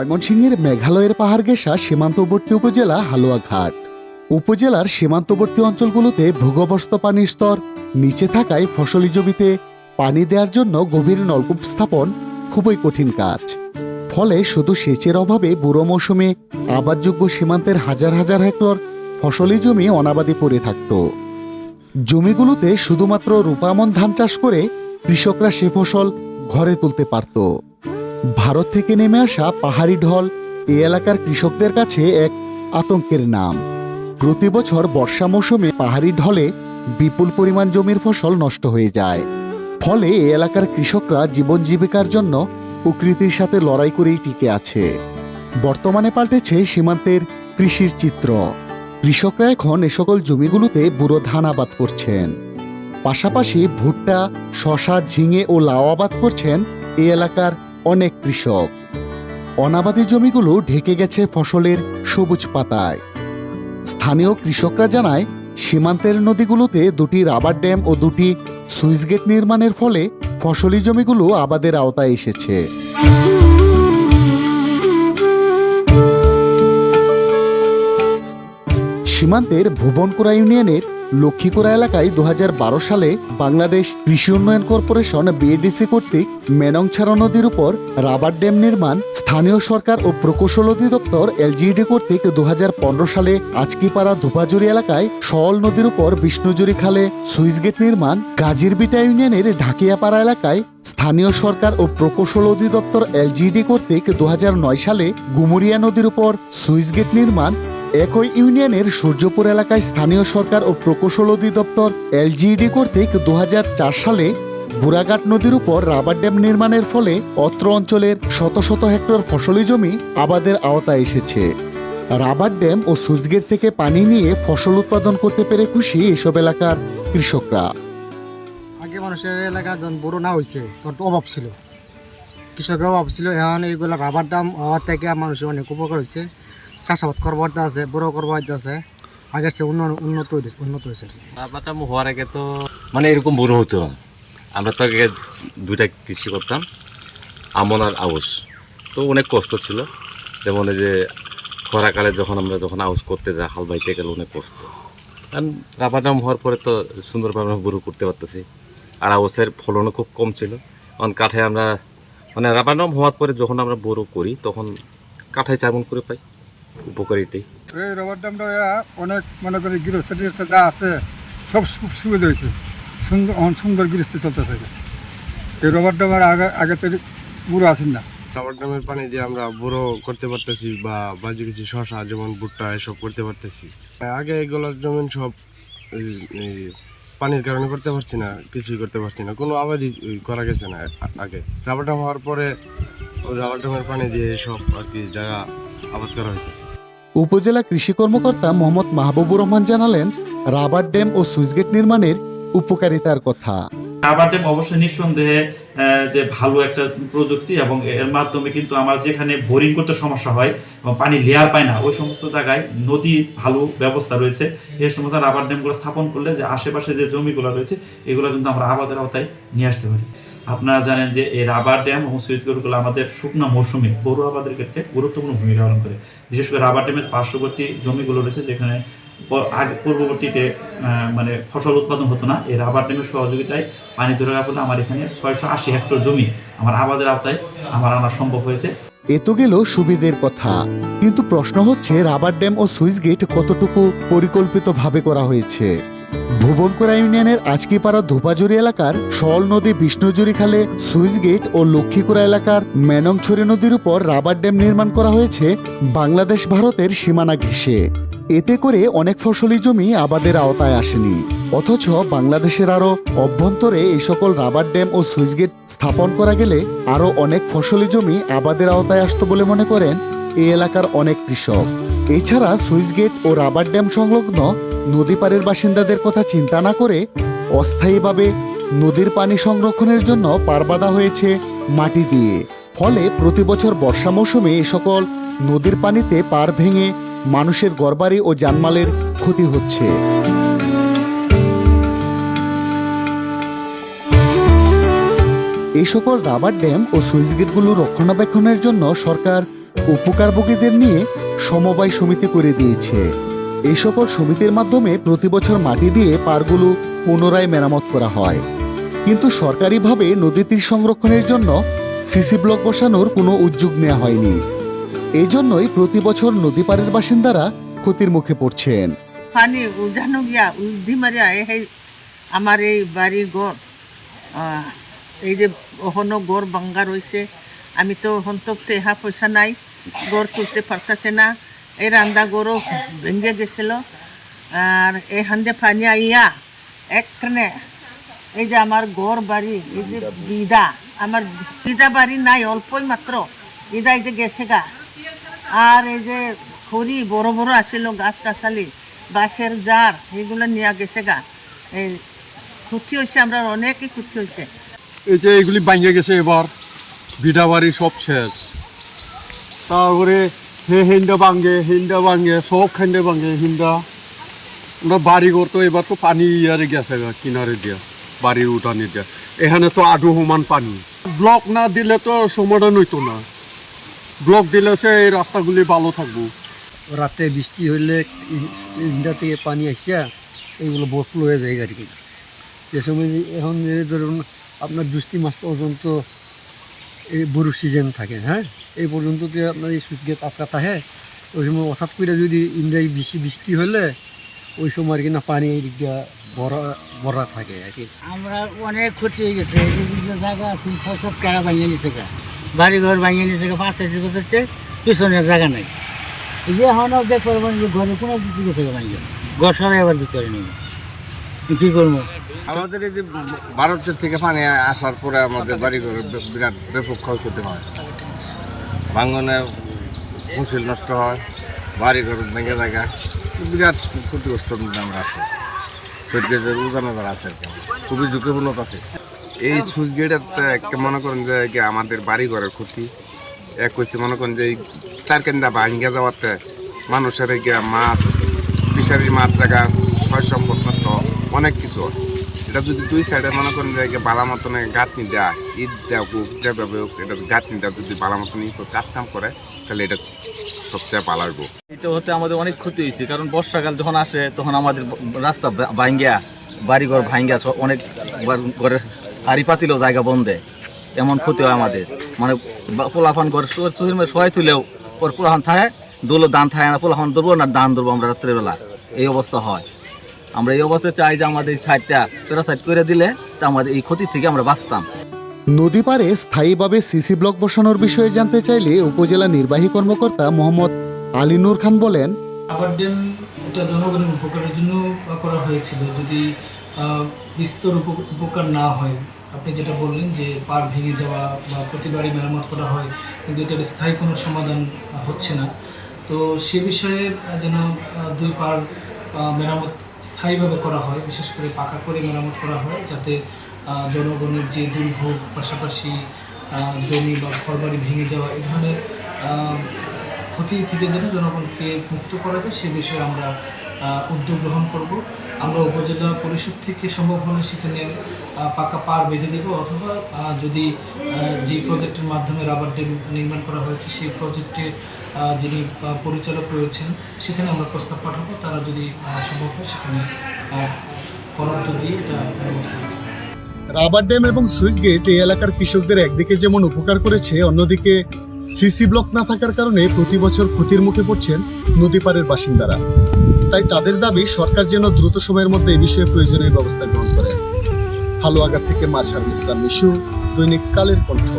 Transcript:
ময়মনসিংহের মেঘালয়ের পাহাড় ঘেঁষা সীমান্তবর্তী উপজেলা হালুয়াঘাট। উপজেলার সীমান্তবর্তী অঞ্চলগুলোতে ভূগর্ভস্থ পানির স্তর, নিচে থাকায় ফসলি জমিতে পানি দেওয়ার জন্য গভীর নলকূপ স্থাপন খুবই কঠিন কাজ। ফলে শুধু সেচের অভাবে বুড়ো মৌসুমে আবাদযোগ্য সীমান্তের হাজার হাজার হেক্টর ফসলি জমি অনাবাদি পড়ে থাকত। জমিগুলোতে শুধুমাত্র রূপামন ধান চাষ করে কৃষকরা সে ফসল ঘরে তুলতে পারত। ভারত থেকে নেমে আসা পাহাড়ি ঢল এই এলাকার কৃষকদের কাছে এক আতঙ্কের নাম। প্রতি বছর বর্ষা মৌসুমে পাহাড়ি ঢলে বিপুল পরিমাণ জমির ফসল নষ্ট হয়ে যায়। ফলে এই এলাকার কৃষকরা জীবন জীবিকার জন্য প্রকৃতির সাথে লড়াই করেই টিকে আছে। বর্তমানে পাল্টেছে সীমান্তের কৃষির চিত্র। কৃষকরা এখন এ সকল জমিগুলোতে বুড়ো ধান আবাদ করছেন। পাশাপাশি ভুট্টা শশা ঝিঙে ও লাউ আবাদ করছেন এই এলাকার অনেক কৃষক। অনাবাদি জমিগুলো ঢেকে গেছে ফসলের সবুজ পাতায়। স্থানীয় কৃষকরা জানায়, সীমান্তের নদীগুলোতে দুটি রাবার ড্যাম ও দুটি সুইচ গেট নির্মাণের ফলে ফসলি জমিগুলো আবাদের আওতায় এসেছে। সীমান্তের ভুবনকুড়া ইউনিয়নের লক্ষ্মীকুড়া এলাকায় দু হাজার বারো সালে বাংলাদেশ কৃষি উন্নয়ন কর্পোরেশন বিএডিসি কর্তৃক মেনংছাড়া নদীর উপর রাবার ড্যাম নির্মাণ, স্থানীয় সরকার ও প্রকৌশল অধিদপ্তর এলজিইডি কর্তৃক দু হাজার পনেরো সালে আজকিপাড়া ধুপাজুরি এলাকায় সওল নদীর উপর বিষ্ণুজুরি খালে সুইচ গেট নির্মাণ গাজীরবিটা ইউনিয়নের ঢাকিয়াপাড়া এলাকায় স্থানীয় সরকার ও প্রকৌশল অধিদপ্তর এলজিইডি কর্তৃক দু হাজার নয় সালে গুমুরিয়া নদীর উপর সুইচ গেট নির্মাণ একই ইউনিয়নের সূর্যপুর এলাকায় স্থানীয় সরকার ও প্রকৌশল অধিদপ্তর এলজিইডি কর্তৃক দু হাজার চার সালে বুড়াঘাট নদীর উপর রাবার ড্যাম নির্মাণের ফলে অত্র অঞ্চলের শত শত হেক্টর ফসলি জমি আবাদের আওতায় এসেছে। রাবার ড্যাম ও সুইচগেট থেকে পানি নিয়ে ফসল উৎপাদন করতে পেরে খুশি এসব এলাকার কৃষকরা। আগে মানুষের এলাকা যখন বড় না হয়েছে তখন অভাব ছিল। কৃষকের অভাব ছিল, এখন এইগুলো রাবার ড্যাম হওয়ার থেকে মানুষের অনেক উপকার হয়েছে চাষাবাদ করবার আছে, বড় করবার আছে। আগের চেয়ে উন্নত উন্নত উন্নত হয়েছে বাটা হওয়ার আগে তো মানে এরকম বড় হতো। আমরা তো আগে দুইটা কৃষি করতাম, আমন আর আউস তো অনেক কষ্ট ছিল। যেমন এই যে খরাকালে যখন আমরা যখন আউস করতে যাই, হাল বাইতে গেলে অনেক কষ্ট। কারণ রাবার ডাম হওয়ার পরে তো সুন্দরভাবে আমরা বড় করতে পারতেছি। আর আউসের ফলনও খুব কম ছিল। কারণ কাঠে আমরা মানে রাবার ডাম হওয়ার পরে যখন আমরা বড় করি, তখন কাঠায় চামন করে পাই। উপকারিতাই। এই রবার ড্যামটা অনেক মনে করি গৃহস্থ টিহস্থ যা আছে সব সু- সুবিধা হয়েছে সুন্দর অন সুন্দর গৃহস্থ চলতেছে এই রবার ড্যামের আগে আগে তো পুরো আছেন না। রাবার ড্যামের পানি দিয়ে আমরা বড় করতে পারতেছি বা বাজি কিছু শশা যেমন ভুট্টা এসব করতে পারতেছি। আগে এগুলোর জমিন সব এই, এই, পানির কারণে করতে পারছি না কিছুই করতে পারছি না। কোনো আবাদই করা গেছে না আগে। রাবার ড্যাম হওয়ার পরে ওই রাবার ড্যামের পানি দিয়ে সব আর কি জায়গা আবাদ করা হইতেছে। উপজেলা কৃষি কর্মকর্তা মোহাম্মদ মাহবুবুর রহমান জানালেন রাবার ড্যাম ও সুইচগেট নির্মাণের উপকারিতার কথা। রাবার ড্যাম অবশ্যই নিঃসন্দেহে যে ভালো একটা প্রযুক্তি এবং এর মাধ্যমে কিন্তু আমার যেখানে বোরিং করতে সমস্যা হয় এবং পানি লেয়ার পায় না ওই সমস্ত জায়গায় নদী ভালো ব্যবস্থা রয়েছে। এই সমস্ত রাবার ড্যামগুলো স্থাপন করলে যে আশেপাশে যে জমিগুলো রয়েছে এগুলো কিন্তু আমরা আবাদের আওতায় নিয়ে আসতে পারি। আপনারা জানেন যে এই রাবার ড্যাম এবং সুইচ গেটগুলো আমাদের শুকনো মৌসুমে গরু আবাদের ক্ষেত্রে গুরুত্বপূর্ণ ভূমিকা পালন করে। বিশেষ করে রাবার ড্যামের পার্শ্ববর্তী জমিগুলো রয়েছে যেখানে আগে পূর্ববর্তীতে মানে ফসল উৎপাদন হতো না। এই রাবার ড্যামের সহযোগিতায় পানি ধরে রাখার আমার এখানে ছয়শো আশি হেক্টর জমি আমার আবাদের আওতায় আমার আনা সম্ভব হয়েছে। এ তো গেল সুবিধের কথা। কিন্তু প্রশ্ন হচ্ছে, রাবার ড্যাম ও সুইচ গেট কতটুকু পরিকল্পিতভাবে করা হয়েছে? ভুবনকুড়া ইউনিয়নের আজকিপাড়া ধোপাজুরি এলাকার সল নদী বিষ্ণুজুরি খালে সুইচ গেট ও লক্ষ্মীকুড়া এলাকার মেনংছড়ি নদীর উপর রাবার ড্যাম নির্মাণ করা হয়েছে বাংলাদেশ ভারতের সীমানা ঘেঁষে। এতে করে অনেক ফসলি জমি আবাদের আওতায় আসেনি। অথচ বাংলাদেশের আরও অভ্যন্তরে এই সকল রাবার ড্যাম ও সুইচ গেট স্থাপন করা গেলে আরও অনেক ফসলি জমি আবাদের আওতায় আসতো বলে মনে করেন এই এলাকার অনেক কৃষক। এছাড়া সুইচ গেট ও রাবার ড্যাম সংলগ্ন নদী পাড়ের বাসিন্দাদের কথা চিন্তা না করে অস্থায়ীভাবে নদীর পানি সংরক্ষণের জন্য পার বাঁধা হয়েছে মাটি দিয়ে। ফলে প্রতি বছর বর্ষা মৌসুমে এ সকল নদীর পানিতে পার ভেঙে মানুষের গড়বাড়ি ও জানমালের ক্ষতি হচ্ছে। এই সকল রাবার ড্যাম ও সুইচ গেটগুলো রক্ষণাবেক্ষণের জন্য সরকার উপকারভোগীদের নিয়ে সমবায় সমিতি করে দিয়েছে। এই সকল সমিতির মাধ্যমে প্রতি বছর মাটি দিয়ে পারগুলো পুনরায় মেরামত করা হয়। কিন্তু সরকারিভাবে নদী তীর সংরক্ষণের জন্য সিসি ব্লক বসানোর কোনো উদ্যোগ নেওয়া হয়নি। এই জন্যই প্রতি বছর নদী পাড়ের বাসিন্দারা ক্ষতির মুখে পড়ছেন। পানি উজানো গিয়া উদি মারিয়া, এই আমার এই বাড়ির ঘর এই যে ওহনো গড় ভাঙ্গা রয়েছে আমি তো হন তো টেহা পয়সা নাই গড় তুলতে পারতেছে না। এই রান্দা গড়ও ভেঙে গেছিল। আর এই হান্দে পানি আইয়া একখানে এই যে আমার গড় বাড়ি, এই যে বিদা, আমার বিদা বাড়ি নাই, অল্পই মাত্র। বিদা এই যে গেছে গা। আর এই যে খড়ি বড় বড় আসছিল গাছ গাছালি, বাঁশের জার, এগুলো নিয়ে গেছে গা। এই ক্ষতি হয়েছে, আমরা অনেকই ক্ষতি হয়েছে। এই যে এগুলি ভাঙে গেছে এবার ভিটা বাড়ি সব শেষ। তারপরে হিন্দা ভাঙে হিন্দা ভাঙে সব খান্ডে ভাঙে হিন্দা আমরা বাড়ি ঘর তো এবার তো পানি ইয়ারে গেছে কিনারে দিয়া বাড়ির উঠানে দিয়া। এখানে তো আডু সমান পানি। ব্লক না দিলে তো সমাধান হইতো না। ব্লক দিলে সে এই রাস্তাগুলি ভালো থাকব। রাতে বৃষ্টি হইলে ইন্ডা থেকে পানি আসছে এইগুলো বোটফুল হয়ে যায় আর কি যে সময় এখন ধরুন আপনার বৃষ্টি মাস পর্যন্ত এই বড় সিজন থাকে হ্যাঁ? এই পর্যন্ত যে আপনার এই গেট আটকা থাকে, ওই সময় হঠাৎ করে যদি ইন্ডিয়ায় বেশি বৃষ্টি হলে, ওই সময় আর কি না পানি এই দিক দিয়ে ভরা ভরা থাকে আর কি। আমরা অনেক ক্ষতি হয়ে গেছে জায়গা সব কারা ভাঙিয়ে নিছে বাড়ি ঘর ভাঙিয়ে নিছে পাঁচ বছরতে পিছনের জায়গা নাই। যে হন দেখ করবেন যে ঘরে কোনো কিছু গেছে ভাঙিয়ে ঘর সরাই আবার ভিতরে নেই কি করব? আমাদের এই যে ভারতের থেকে পানি আসার পরে আমাদের বাড়ি ঘরে বিরাট ব্যাপক ক্ষয়ক্ষতি হয় ভাঙনে ফসল নষ্ট হয় বাড়ি ঘর ভেঙে জায়গা বিরাট ক্ষতিগ্রস্ত আমরা আছে সৈর্যের উজানদার আছে আর কি। খুবই ঝুঁকিপূর্ণ আছে এই সুইচ গেটের মনে করেন যে আমাদের বাড়ি ঘরের ক্ষতি, এক হচ্ছে মনে করেন যে এই চার কেন্দা ভাঙ্গা যাওয়াতে মানুষের গিয়া মাছ, ফিশারির মাছ জায়গা ছয় সম্পদ নষ্ট, অনেক কিছু। এটা যদি দুই সাইডে মনে করেন যে বালা মতন গাঁথনি দেয়, ইট দেওয়া হোক যেভাবে হোক এটা গাঁথনি দেওয়া যদি বালা মতন কাজ কাম করে, তাহলে এটা সবচেয়ে ভালো এটা হতে আমাদের অনেক ক্ষতি হয়েছে কারণ বর্ষাকাল যখন আসে, তখন আমাদের রাস্তা ভাঙ্গিয়া বাড়িঘর ভাঙ্গিয়া অনেক ঘরের হাড়ি পাতিলেও জায়গা বন্ধে, এমন ক্ষতি হয় আমাদের। মানে পোলাফান ঘর সবাই তুলেও পর পোলাফান থাকে দোলো দান থাকে না পোলাফান ধরবো না, দান ধরবো আমরা রাত্রেবেলা। এই অবস্থা হয়। আমরা এই অবস্থায় চাই যে আমাদের এই সাইডটা পেরা সাইড করে দিলে তা আমাদের এই ক্ষতি থেকে আমরা বাঁচতাম। নদী পারে স্থায়ীভাবে সিসি ব্লক বসানোর বিষয়ে জানতে চাইলে উপজেলা নির্বাহী কর্মকর্তা মোহাম্মদ আলী আলিনুর খান বলেন আবার ড্যাম এটা জনগণের উপকারের জন্য করা হয়েছিল। যদি বিস্তর উপকার না হয় আপনি যেটা বললেন যে পার ভেঙে যাওয়া বা প্রতিবারই মেরামত করা হয় কিন্তু এটার স্থায়ী কোনো সমাধান হচ্ছে না। তো সে বিষয়ে যেন দুই পার মেরামত স্থায়ীভাবে করা হয়, বিশেষ করে পাকা করে মেরামত করা হয় যাতে জনগণের যে দুর্ভোগ, পাশাপাশি জমি বা ঘরবাড়ি ভেঙে যাওয়া এই ধরনের ক্ষতি থেকে যেন জনগণকে মুক্ত করা যায় সে বিষয়ে আমরা উদ্যোগ গ্রহণ করব। আমরা উপজেলা পরিষদ থেকে সম্ভব হলে সেখানে পাকা পার বেঁধে দেব অথবা যদি যে প্রজেক্টের মাধ্যমে রাবার ড্যাম নির্মাণ করা হয়েছে, সেই প্রজেক্টে যিনি পরিচালক রয়েছেন, সেখানে আমরা প্রস্তাব পাঠাবো। তারা যদি সম্ভব হয়, সেখানে বরাদ্দ দিয়ে। রাবার ড্যাম এবং সুইচ গেট এই এলাকার কৃষকদের একদিকে যেমন উপকার করেছে, অন্যদিকে সিসি ব্লক না থাকার কারণে প্রতি বছর ক্ষতির মুখে পড়ছেন নদী পাড়ের বাসিন্দারা। তাই তাদের দাবি, সরকার যেন দ্রুত সময়ের মধ্যে এই বিষয়ে প্রয়োজনীয় ব্যবস্থা গ্রহণ করে। হালুয়াঘাট থেকে মাঝহারুল ইসলাম মিশু দৈনিক কালের কণ্ঠ।